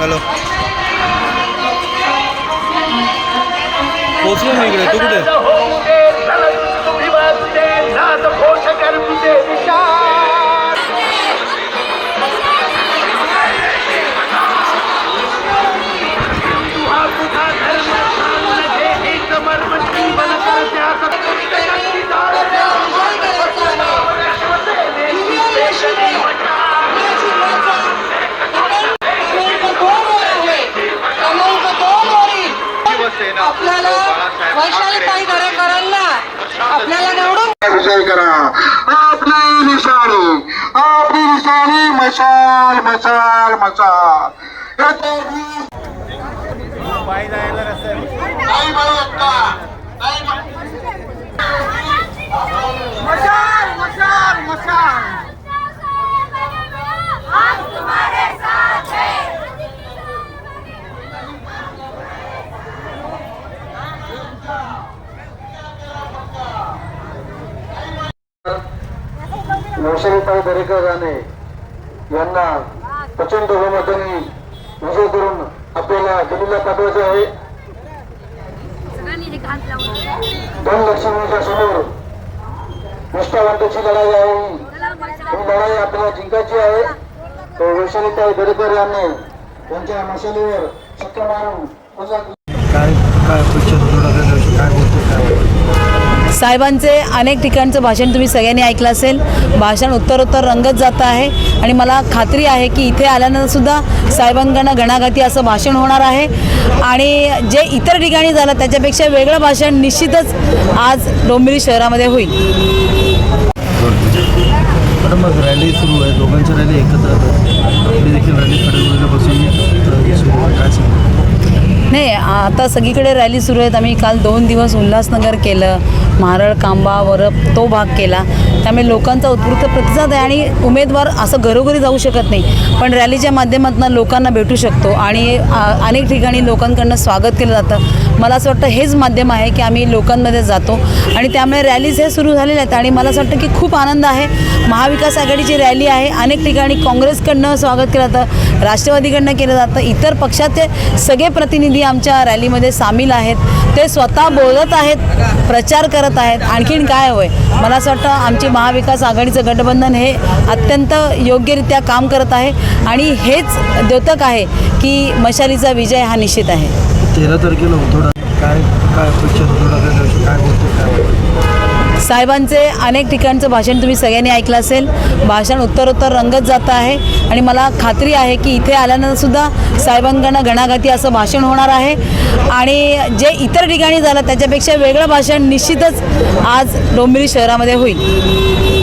Hello पोचलो मी इकडे तू कुठे विजय करा? आपली निशाणी आपली निशाणी मशाल मशाल मशाल. नाही बाई अक्का नवशरीताई दरेकर राणे यांना प्रचंड बहुमताने विजय करून आपल्याला दिल्लीला पाठवायचे आहे. सगळ्यांनी दोन समोर निष्ठावंताची लढाई आहे. ही लढाई आपल्याला जिंकायची आहे. वैशालीताई दरेकर यांनी यांच्या मशालीवर शक्य मारून काय काय काय बोलतो काय साहेबांचे अनेक ठिकाणचं भाषण तुम्ही सगळ्यांनी ऐकलं असेल. भाषण उत्तरोत्तर रंगत जात आहे आणि मला खात्री आहे की इथे आल्यानंतर सुद्धा साहेबांकडनं घणाघाती असं भाषण होणार आहे. आणि जे इतर ठिकाणी झालं त्याच्यापेक्षा वेगळं भाषण निश्चितच आज डोंबिवली शहरामध्ये होईल. मग रॅली सुरू आहे. दोघांची रॅली एकत्र देखील रॅली खडकवासल्यापासून नाही आता सगळीकडे रॅली सुरू आहेत. आम्ही काल दोन दिवस उल्हासनगर केलं मारळ कांबा वरप तो भाग केला. त्यामुळे लोकांचा उत्स्फूर्त प्रतिसाद आहे आणि उमेदवार असं घरोघरी जाऊ शकत नाही. पण रॅलीच्या माध्यमातून लोकांना भेटू शकतो आणि अनेक ठिकाणी लोकांकडनं स्वागत केलं जातं. मला असं वाटतं हेच माध्यम आहे की आम्ही लोकांमध्ये जातो. आणि त्यामुळे रॅलीज हे सुरू झालेल्या आहेत आणि मला असं वाटतं की खूप आनंद आहे. महाविकास आघाडीची रॅली आहे. अनेक ठिकाणी काँग्रेसकडनं स्वागत केलं जातं राष्ट्रवादीकडनं केलं जातं. इतर पक्षाचे सगळे प्रतिनिधी आमच्या रॅलीमध्ये सामील आहेत. ते स्वतः बोलत आहेत प्रचार करत आहेत. आणखीन काय होय? मला असं वाटतं आमची महाविकास आघाडीचं गठबंधन हे अत्यंत योग्यरित्या काम करत आहे. आणि हेच द्योतक आहे की मशालीचा विजय हा निश्चित आहे. तेरा तारखेला काय काय काय काय साहेबांचे अनेक ठिकाणचं भाषण तुम्ही सगळ्यांनी ऐकलं असेल. भाषण उत्तरोत्तर रंगत जात आहे आणि मला खात्री आहे की इथे आल्यानंतरसुद्धा साहेबांकडनं घणाघाती असं भाषण होणार आहे. आणि जे इतर ठिकाणी झालं त्याच्यापेक्षा वेगळं भाषण निश्चितच आज डोंबिवली शहरामध्ये होईल.